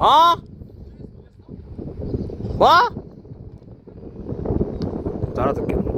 어? 뭐? 못 알아듣겠네.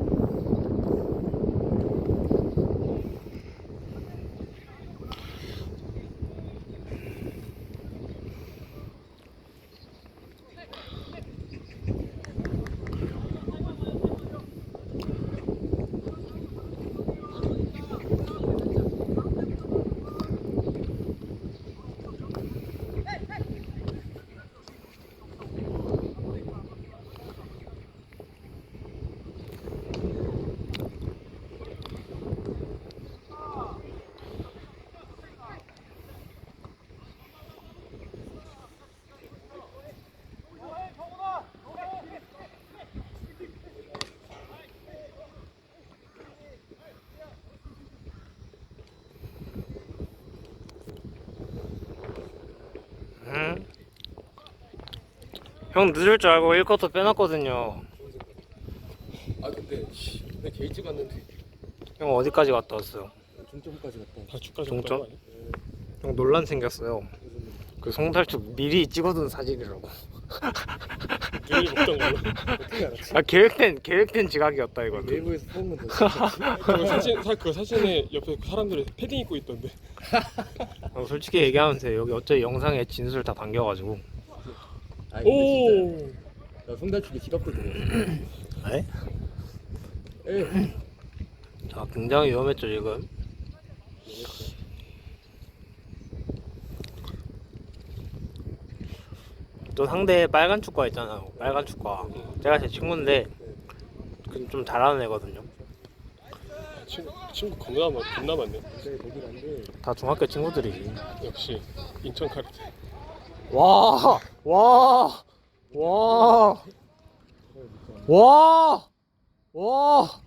응? 형 늦을 줄 알고 1컷도 빼놨거든요. 아 근데 씨, 나 게이지 갔는데 형 어디까지 갔다 왔어요? 중점까지 갔다. 다축까지 종점? 형 논란 생겼어요. 그 송달초 미리 찍어둔 사진이라고. 눈이 먹던 걸로. 어떻게 알았지? 아 계획된 계획된 지각이었다 이거. 네이버에서 보면 돼. 그 사진 사, 그 사진에 옆에 사람들이 패딩 입고 있던데. 형 솔직히 얘기하면 돼. 여기 어째 영상에 진술 다 담겨가지고. 아 오. 진짜 나 송달치기 싫었거든. 네? 에. 자 굉장히 위험했죠 지금. 또 상대 빨간 축구 있잖아요. 빨간 축구. 제가 제 친구인데 그좀 잘하는 애거든요. 친구 친구 겁나 많 겁나 많네. 다 중학교 친구들이지. 역시 인천 카르텔. 와, 와, 와, 와, 와.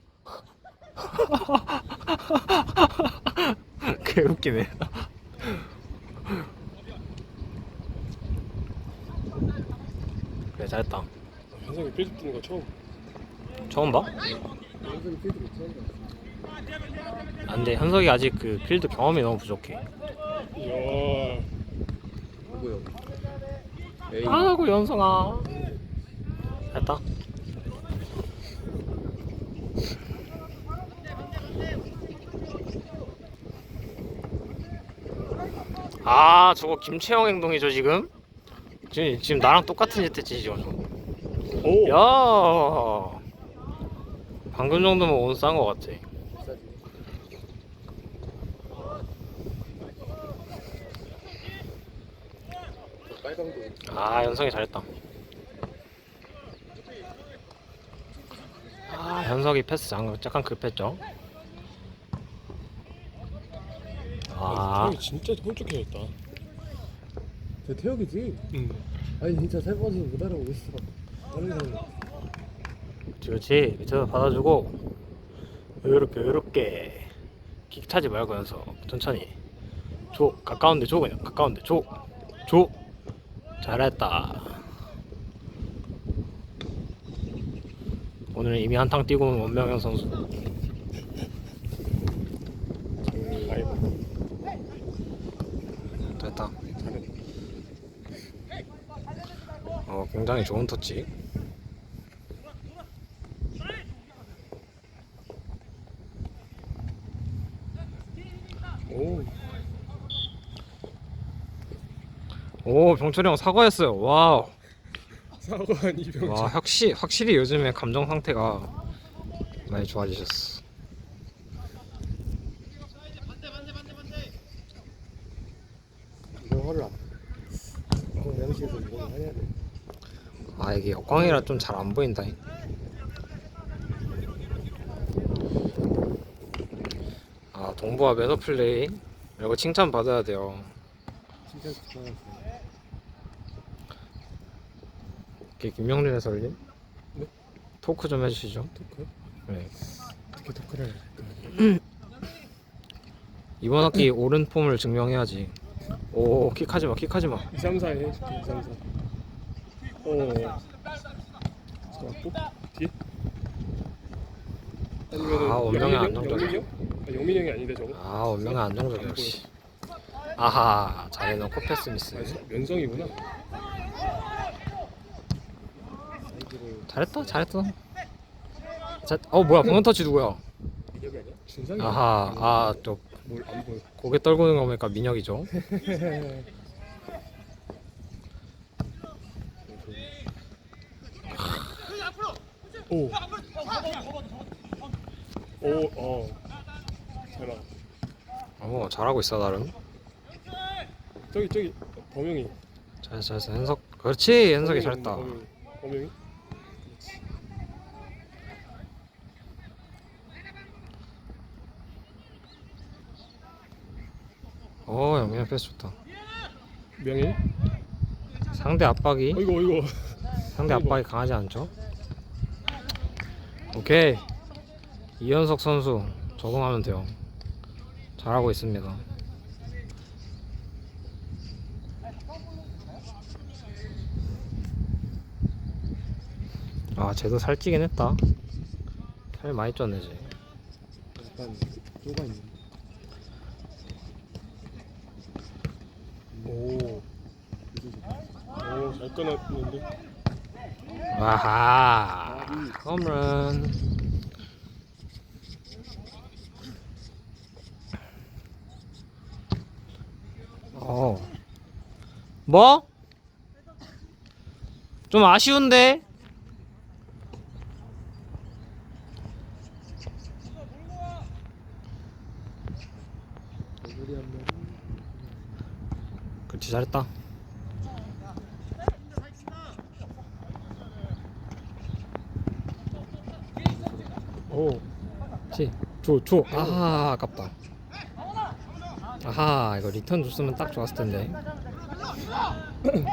개 웃기네. 그래 잘했다. 현석이 필드 뛰는 거 처음. 처음 봐? 필드 못 하는 안돼 현석이 아직 그 필드 경험이 너무 부족해. 이야. 누구요? 에이. 아이고 연성아. 됐다. 아 저거 김채영 행동이죠 지금? 지금 지금 나랑 똑같은 짓 했지 지금. 오. 야. 방금 정도면 온 싼 거 같아. 비싸지. 저 거. 아 연성이 잘했다. 아 현석이 패스 잠깐 약간 급했죠. 아 형이 진짜 홀쭉해졌다. 저 태혁이지? 응. 아니 진짜 살 빠져서 못 알아보고 있어. 다른 사람. 그렇지 그렇지 밑에서 받아주고 요렇게 요렇게 킥 차지 말고 연서 천천히 줘 가까운데 줘 그냥 가까운데 줘줘 잘했다 오늘 이미 한탕 뛰고 온 원명현 선수. 됐다. 어 굉장히 좋은 터치 오. 오 병철이 형 사과했어요 와우 사과한 이병철. 와 확실히 확실히 요즘에 감정 상태가 많이 좋아지셨어. 이거 화를 안. 이거 양식에서 이거 해야 돼. 아 이게 역광이라 좀 잘 안 보인다. 아 동부와 매너 플레이 이거 칭찬 받아야 돼요. 진짜 좋아했 어. 이게 김명준 해설님 네? 토크 좀 해주시죠. 토크? 네. 어떻게 토크를 할까? 이번 학기 옳은 폼을 증명해야지. 오 킥하지 마, 킥하지 마. 2, 3, 4 해. 2, 3, 4. 오. 좋았고. 뒤에? 아니면은 아, 원명이? 안정적이야. 아, 영민이 형이 아닌데 저거? 아 원명은 안정적이야 역시. 아하 잘해놓고 패스 미스. 아, 면성이구나. 이거 잘했다 잘했어 자, 어 뭐야 방금 터치 누구야 아하 아또 뭘안 보여 고개 떨구는 거 보니까 민혁이죠 오. 오, 어. 잘 나가. 어 잘하고 있어 나름 저기 저기 범용이. 잘했어 잘했어 현석 그렇지 현석이 잘했다 범용이. 범용이. 어 영민이 패스 좋다 명예. 상대 압박이 어이구 어이구. 상대 아이고. 압박이 강하지 않죠 오케이 이현석 선수 적응하면 돼요 잘하고 있습니다 아 쟤도 살찌긴 했다 살 많이 쪘네 쟤 약간 쪼가 있는. 오. 오, 잘 끊었는데. 아하 홈런 어 뭐? 좀 아쉬운데? 그렇지 잘했다 오. 그렇지 줘 줘 아하 아깝다 아하 이거 리턴 줬으면 딱 좋았을 텐데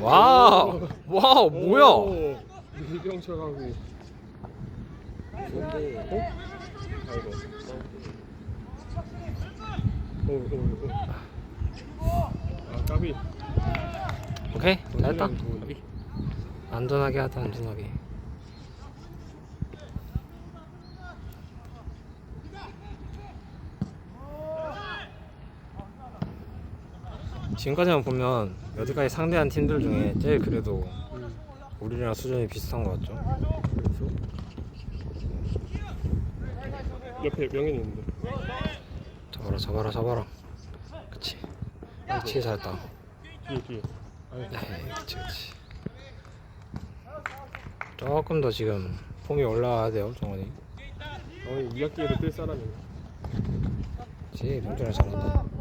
와우 와우 뭐야. 좋은데 어? 아이고. 오, 오. 아, 까비. 오케이 잘했다 좋은데. 안전하게 하자 안전하게 지금까지만 보면 여태까지 상대한 팀들 중에 제일 그래도 음. 우리랑 수준이 비슷한 것 같죠. 옆에 명현이 있는데. 잡아라 잡아라 잡아라 그치 그치 잘했다 뒤에 뒤에. 에이 그치 그치 조금 더 지금 폼이 올라와야 돼요 정원이 어이 2학기에도 뜰 사람이. 그치 명준이 잘한다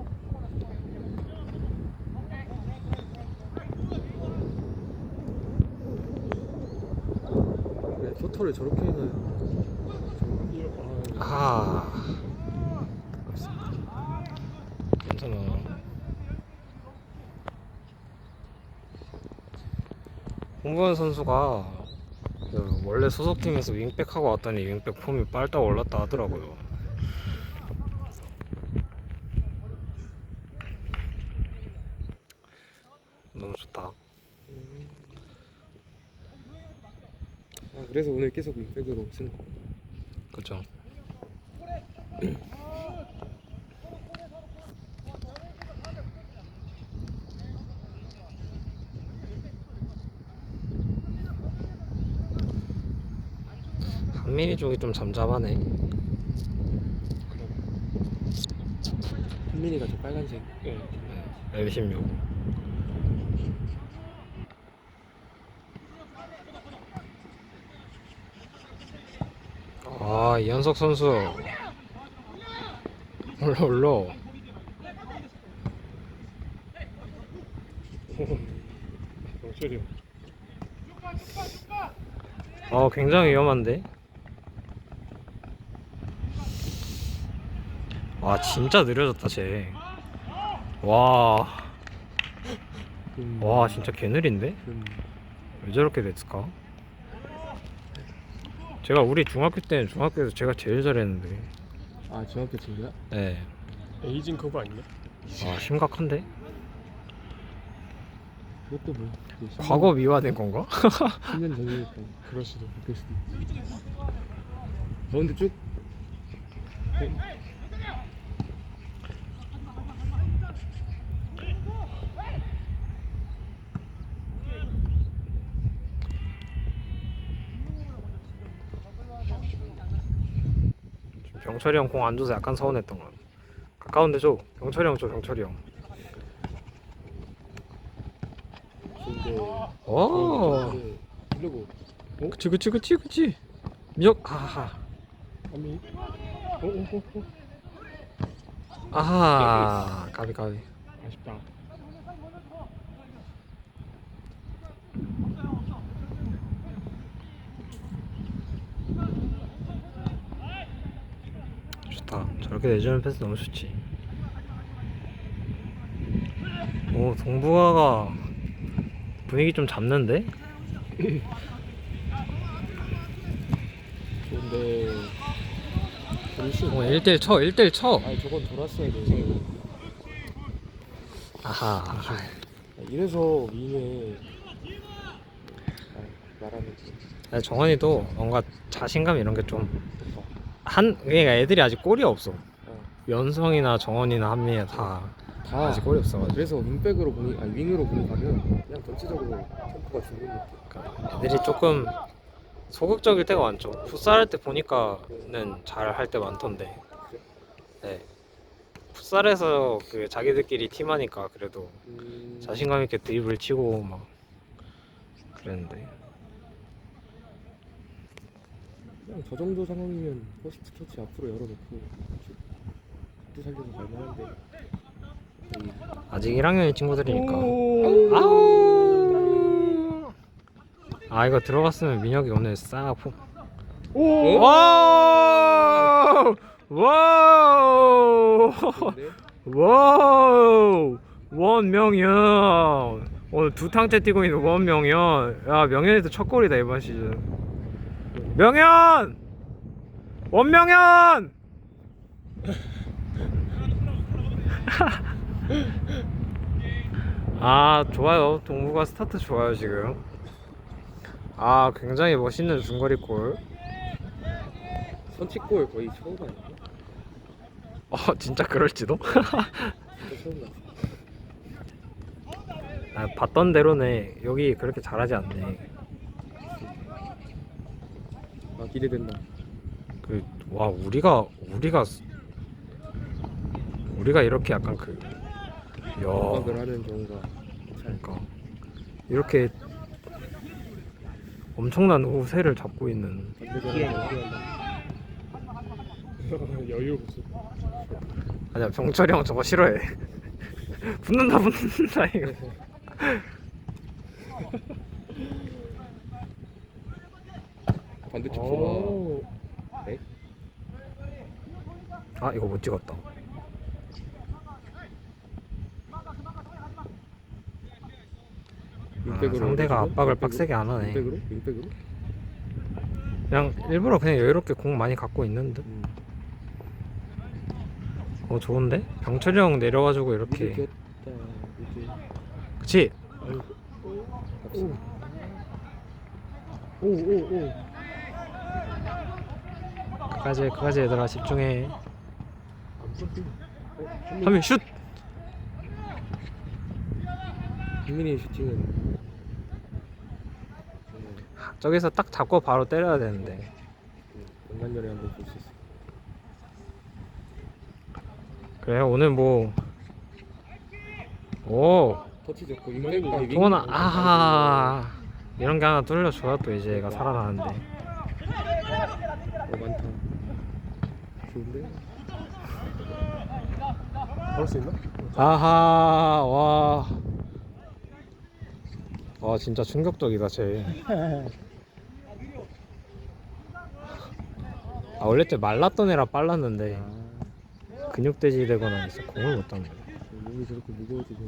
토토를 저렇게 아, 아 괜찮아 홍보현 선수가 그 원래 소속팀에서 윙백하고 왔더니 윙백 폼이 빨딱 올랐다 하더라고요 너무 좋다 오늘 계속 백으로 쓰는 거. 그죠 한민이 쪽이 좀 잠잠하네 한민이가 저 빨간색. 네. L16 아 이현석 선수 올라 올라. 아 굉장히 위험한데 와 진짜 느려졌다 쟤와 음, 와 진짜 개느린데? 음, 왜 저렇게 됐을까? 제가 우리 중학교 때는 중학교에서 제가 제일 잘했는데 아 중학교 친구야? 네. 에이징 커브 아니냐? 아 심각한데? 그것도 뭐 10년 과거 미화된 건가? 10년 전이니까 그럴 수도. 그럴 수도 있지 가운데 쭉 병철이 형 공 안 줘서 약간 서운했던 거야. 가까운데 줘. 병철이 형 줘. 병철이 형. 근데 오. 이러고 그치 그치 그치 그치. 미역 아하 아미 오오오 오. 아하 까비 까비. 아쉽다. 좋다. 저렇게 내주는 패스 너무 좋지. 오 동부가가 분위기 좀 잡는데? 좋은데. 오 1대1 쳐 1대1 쳐. 아니 저건 돌았어야 돼. 아하. 아, 이래서 아, 말하는 아니, 정원이도 뭔가 자신감 이런 게좀 한 그러니까 애들이 아직 골이 없어. 어, 연성이나 정원이나 한미에 다다 아직 골이 없어가지고 그래서 윙백으로 보니 아니 윙으로 보니까는 그냥 전체적으로 템포가 죽는 느낌. 그러니까 애들이 조금 소극적일 때가 많죠. 풋살 할 때 보니까는 잘 할 때 많던데. 네. 풋살에서 그 자기들끼리 팀하니까 그래도 음, 자신감 있게 드리블 치고 막 그랬는데. 그냥 저 정도 상황이면 퍼스트 터치 앞으로 열어놓고 또 살려서 갈만한데. 이- 아직 1학년인 친구들이니까. 오. 아우. 아 이거 들어갔으면 민혁이 오늘 싹 포. 오. 와우! 와우! 근데 와우! 원명현 오늘 두 탕째 뛰고 있는 원명현 야 명현이도 첫 골이다 이번 시즌 명현! 원명현! 아 좋아요 동부가 스타트 좋아요 지금 아 굉장히 멋있는 중거리 골 선취골 거의 처음 아니야? 어, 진짜 그럴지도? 진짜 처음 같아. 아, 봤던 대로네. 여기 그렇게 잘하지 않네. 아 기대된다. 그, 와, 우리가, 우리가, 우리가 이렇게 약간 그, 야, 음악을 하는 경우가 잘. 그러니까 이렇게 엄청난 우세를 잡고 있는. 반대전환 여유 없어. 아니야, 병철이 형 저거 싫어해. 붙는다, 붙는다 이거. 반대쪽 봐. 오. 네? 아, 이거 못 찍었다. 아, 윙백으로 상대가? 압박을 윙백으로? 빡세게 안 하네. 윙백으로? 윙백으로? 그냥 일부러 그냥 여유롭게 공 많이 갖고 있는 듯. 음. 어 좋은데? 병철이 형 내려가지고 이렇게 이렇게 했다. 이제 그치? 아이고. 오. 오, 오, 오. 그까지 그까지 얘들아 집중해 하민 슛! 한민의 슈팅은 음, 저기서 딱 잡고 바로 때려야 되는데 전에 한번 볼 수 있어. 그래 오늘 뭐 오! 터치 좋고 윙- 동원아 아하 이런 게 하나 뚫려줘야 또 이제 얘가 살아나는데 어 많다. 좋은데? 할수 있나? 아하 와. 와 진짜 충격적이다 쟤. 아 원래 때 말랐던 애라 빨랐는데 아, 근육돼지 되거나 있어 공을 못 잡는 거야. 몸이 저렇게 무거워지고.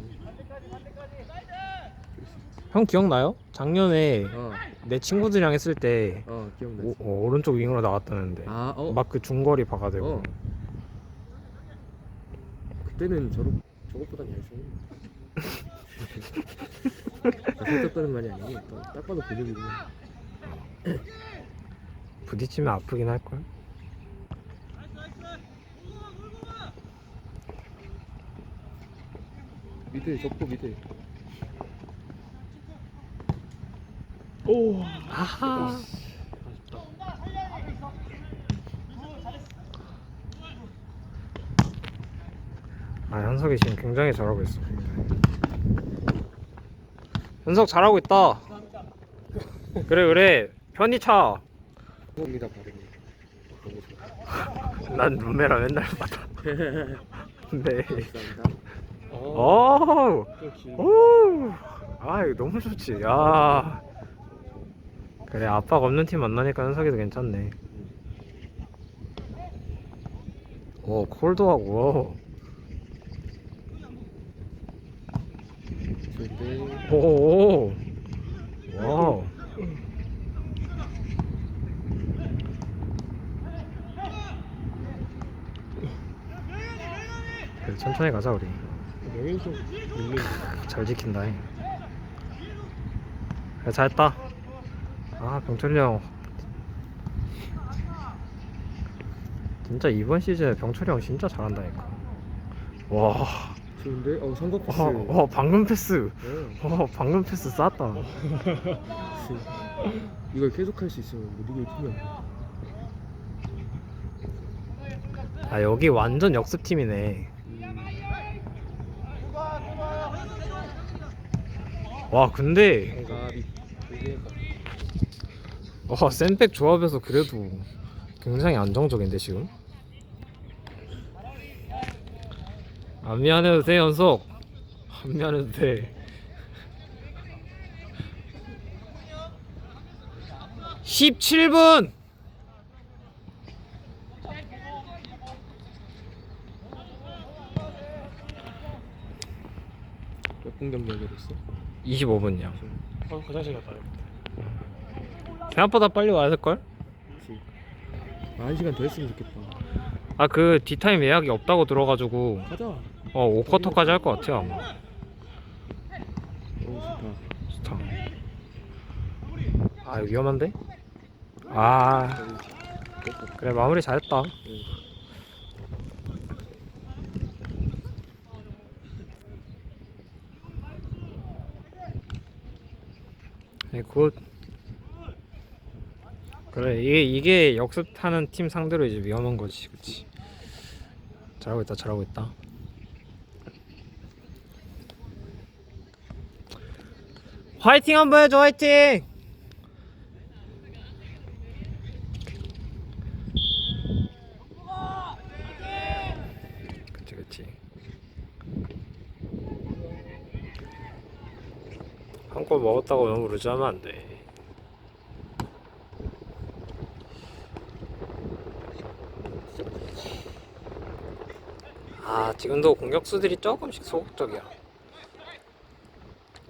형 기억나요? 작년에 어, 내 친구들이랑 했을 때 어 기억나. 오, 어, 오른쪽 윙으로 나왔다는데 아, 어. 막 그 중거리 박아대고 어. 그때는 저렇 저것보단 얇죠. 살쪘다는 말이 아니고 또딱 봐도 근육이구나. 부딪히면 아프긴 할걸 밑에 접고 밑에. 아하 아 현석이 지금 굉장히 잘하고 있어. 현석 잘하고 있다. 그래 그래 편히 차. 감사합니다 발음이 너무 좋아 난 룸메라 맨날 받아. 네. 오. 좀 길- 오. 아 이거 너무 좋지. 야. 그래 압박 없는 팀 만나니까 현석이도 괜찮네. 오 콜도 하고. 좋은데 오. 와우. 그래, 천천히 가자 우리. 명예훼손 있는 잘 지킨다. 잉. 그래, 잘했다. 아 병철이 형. 진짜 이번 시즌에 병철이 형 진짜 잘한다니까. 와. 좋은데 어 선거 패스 와, 와 방금 패스. 네. 와 방금 패스 쌌다. 이걸 계속 할 수 있으면 못 이길 팀이야 아 여기 완전 역습 팀이네. 와 근데 가비 와 센백 조합에서 그래도 굉장히 안정적인데 지금. 안 미안해도 돼 연속. 안 미안해도 돼. 17분. 몇 분경 연결했어? 25분이야. 어 화장실 갔다 와요. 생각보다 빨리 와야 될 걸? 그치 아, 한 시간 더 했으면 좋겠다 아그 디타임 예약이 없다고 들어가지고 가자 어 5쿼터까지 할 것 같아요 아마. 오 좋다 좋다. 아 이거 위험한데? 아. 그래 마무리 잘했다. 네. 네, 굿. 이게 이게 역습하는 팀 상대로 이제 위험한 거지, 그렇지. 잘하고 있다, 잘하고 있다. 화이팅 한번 해줘, 화이팅! 그치, 그치. 한 골 먹었다고 너무 루즈하면 안 돼. 아 지금도 공격수들이 조금씩 소극적이야.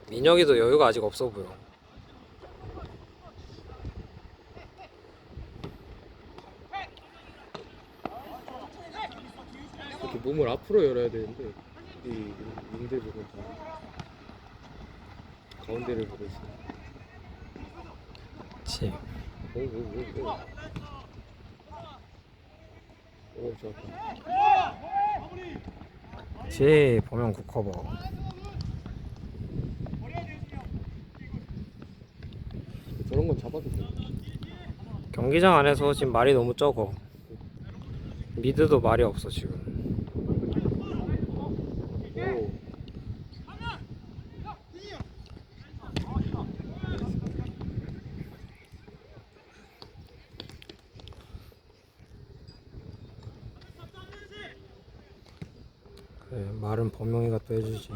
민혁이도 여유가 아직 없어 보여. 이렇게 몸을 앞으로 열어야 되는데 이 윙대 부분 다 가운데를 보고 있어 그치. 오오오오 오 좋았다 그치 보면 굿커버. 저런 건 잡아도 돼 경기장 안에서 지금 말이 너무 적어. 미드도 말이 없어 지금. 범용이가 또 해주지.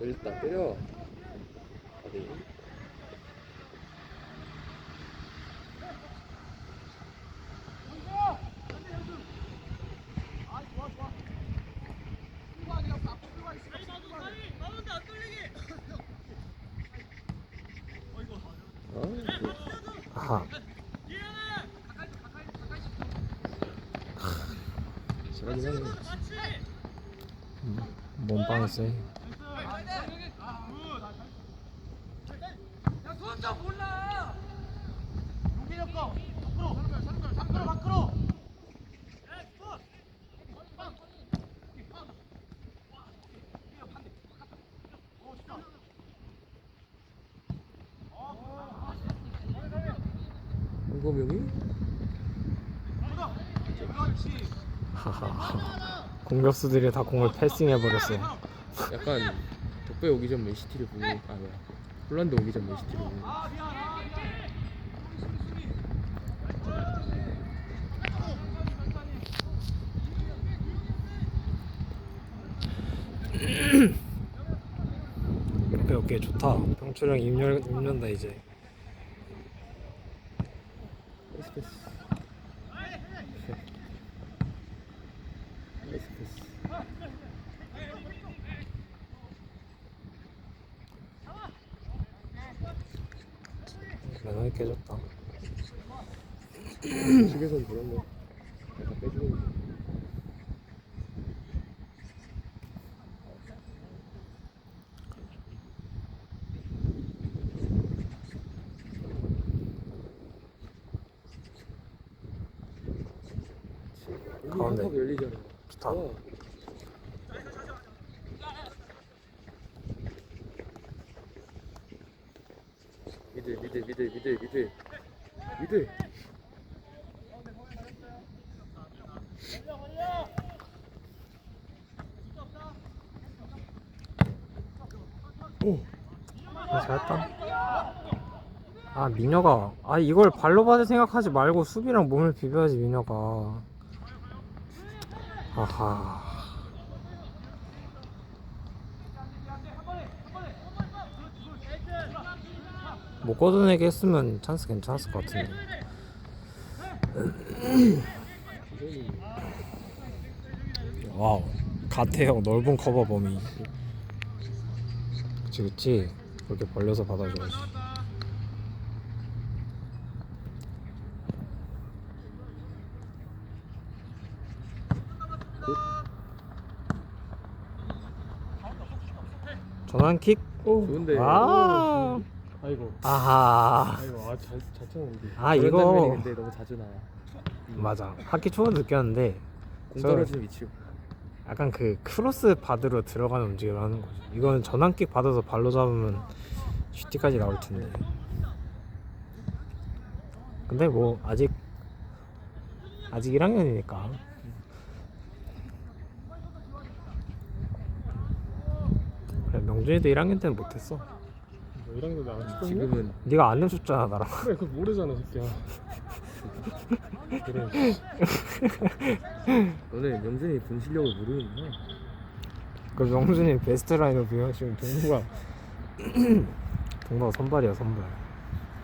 일단 때려 어디 나왔어요. 공격수들이 다 공을 패싱해버렸어요. 약간 덕배 오기 전 맨시티를 보고 아 뭐야 홀란드 오기 전 맨시티를 보고 오케이 오케이 좋다. 병철형 입년 입는다 이제. 패스 패스 패스 패스 해줬다. 측에선 그런 거 약간 빼주는 거 가운데. 컵 열리잖아. 좋다. 어. 미들 미들 미들 미들 아, 잘했다. 아 민혁아, 아 이걸 발로 받을 생각하지 말고 수비랑 몸을 비벼야지 민혁아. 아하. 못 걷어내게 했으면 찬스 괜찮았을 것 같은데. 와우, 가태형 넓은 커버 범위. 그치 그치. 그렇게 벌려서 받아줘야지. 전환킥. 좋은데 아, 아이고 아하. 아이고 아잘 잘 쳤는데 아, 이거- 근데 너무 자주 나와 맞아. 하키 초반 느꼈는데 공 저- 떨어지는 위치 약간 그 크로스 받으러 들어가는 움직임을 하는 거죠. 이거는 전환킥 받아서 발로 잡으면 슈티까지 나올 텐데. 근데 뭐 아직 아직 1학년이니까 그래 명준이도 1학년 때는 못했어. 뭐 1학년 나랑 축구했냐? 지금은 네가 안 해줬잖아 나랑. 그래 그거 모르잖아 새끼야 그래 너는 명준이 본 실력을 모르는구나 그 명준이 베스트 라인업이야 지금 동구가 동구가 선발이야 선발.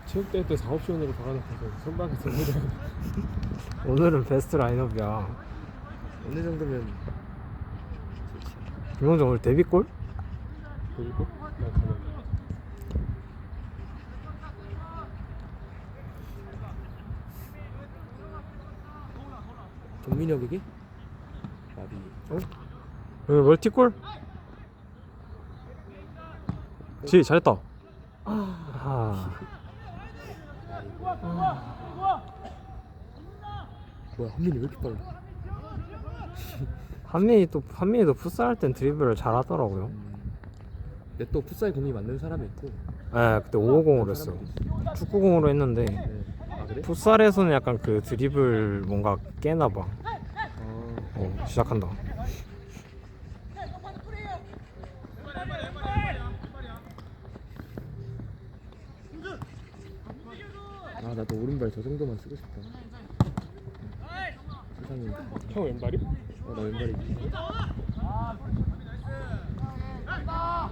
체육대회 때 사업시원으로 박아놓고서 선방에서 보자 오늘은 베스트 라인업이야. 어느 정도면 좋지 김영정 오늘 데뷔골? 그리고 나 가면 정민혁에게 마비 여기 멀티골? 지 잘했다. 아, 뭐야 한민이 왜 이렇게 빨라 한민이 또 한민이도 풋살 할 땐 드리블을 잘 하더라고요. 음. 근데 또 풋살 공이 맞는 사람이 있고 네, 그때 550으로 했어. 축구공으로 했는데 네. 아? 풋살에서는 약간 그 드리블 뭔가 깨나 봐. 아 어, 시작한다. 아 나도 오른발 저 정도만 쓰고 싶다 세상에 형 왼발이? 어나 왼발이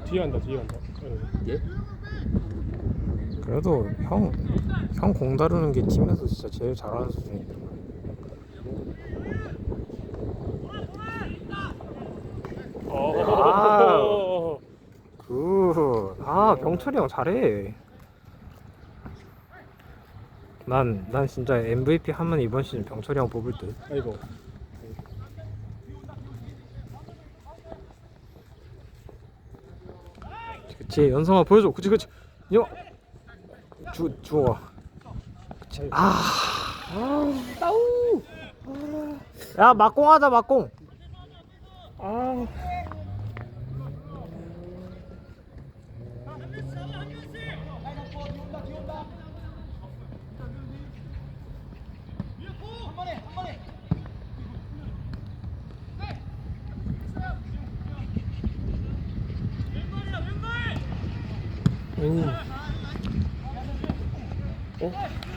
뒤에 한다 뒤에 한다 응. 예? 그래도 형, 형 공 다루는 게 팀에서 진짜 제일 잘하는 수준인데. 어. 굿. 아, 병철이 형 잘해. 난, 난 진짜 MVP 하면 이번 시즌 병철이 형 뽑을 듯. 아이고 그치, 연성아 보여줘. 그치, 그치. 여, 주, 주워. 아. 아우. 야, 막공하자, 막공. 아. 오. 어?